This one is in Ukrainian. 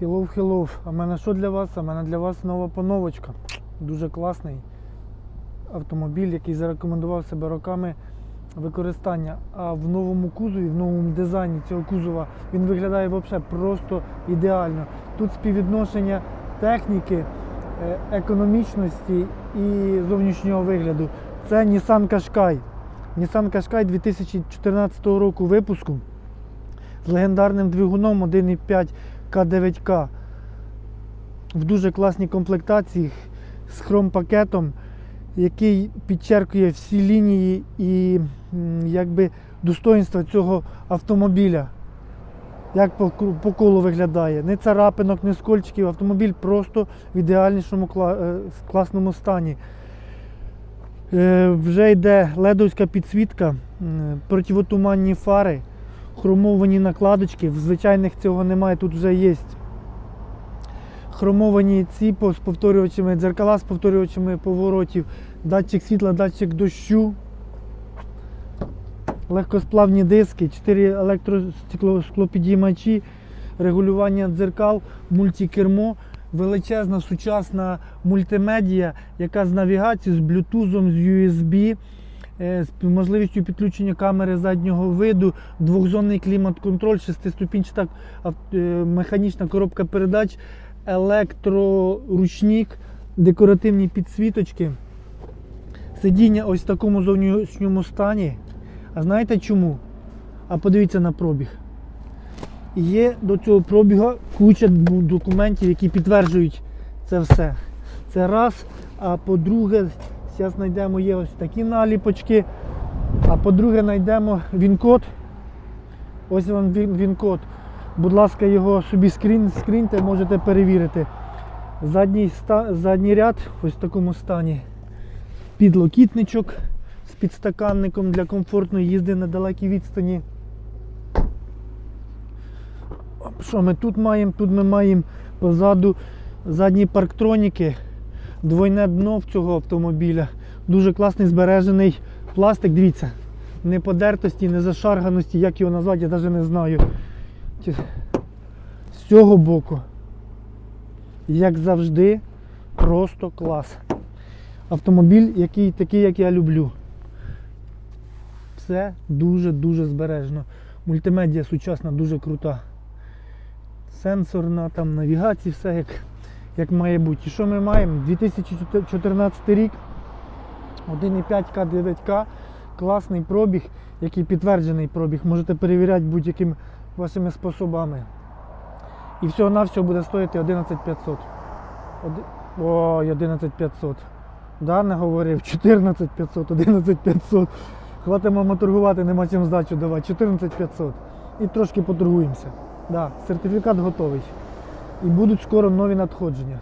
Hello. А мене що для вас? А мене для вас нова поновочка. Дуже класний автомобіль, який зарекомендував себе роками використання. А в новому кузові, в новому дизайні цього кузова він виглядає взагалі просто ідеально. Тут співвідношення техніки, е, економічності і зовнішнього вигляду. Це Nissan Qashqai. Nissan Qashqai 2014 року випуску з легендарним двигуном 1.5 К9К в дуже класній комплектації з хром-пакетом, який підчеркує всі лінії і якби достоинства цього автомобіля. Як по, колу виглядає. Не царапинок, не скольчиків. Автомобіль просто в ідеальнішому е, класному стані. Е, Вже йде ледовська підсвітка, противотуманні фари, хромовані накладочки. В звичайних цього немає, тут вже є. Хромовані ціпо з повторювачами, дзеркала з повторювачами поворотів, датчик світла, датчик дощу, легкосплавні диски, 4 електросклопідіймачі, регулювання дзеркал, мультикермо, величезна сучасна мультимедія, яка з навігацією, з блютузом, з USB, з можливістю підключення камери заднього виду, двохзонний клімат-контроль, шестиступінчата е, механічна коробка передач, електроручник, декоративні підсвіточки. Сидіння ось в такому зовнішньому стані. А знаєте чому? А подивіться на пробіг. Є до цього пробігу куча документів, які підтверджують це все. Це раз. А по-друге, зараз знайдемо є ось такі наліпочки. А по-друге, знайдемо він-код. Ось вам він- він-код. Будь ласка, його собі скрін, скріньте, можете перевірити. Задній, ста, задній ряд ось в такому стані. Підлокітничок з підстаканником для комфортної їзди на далекій відстані. Що ми тут маємо? Тут ми маємо позаду задні парктроніки, двойне дно в цього автомобіля. Дуже класний збережений пластик. Дивіться, не подертості, не зашарганості, як його назвати, я навіть не знаю. З цього боку, як завжди, просто клас. Автомобіль, який такий, як я люблю. Все дуже-дуже збережено. Мультимедіа сучасна, дуже крута. Сенсорна, там навігація, все як, як має бути. І що ми маємо? 2014 рік, 1,5 К9К, класний пробіг, який підтверджений пробіг. Можете перевіряти будь-якими вашими способами. І всього-навсього буде стоїти 11500. Оди- Ой, 11500. Да, не говорив, 14500, 11500. Хватить мама торгувати, нема чим здачу давати. 14500. І трошки поторгуємося. Да, сертифікат готовий. І будуть скоро нові надходження.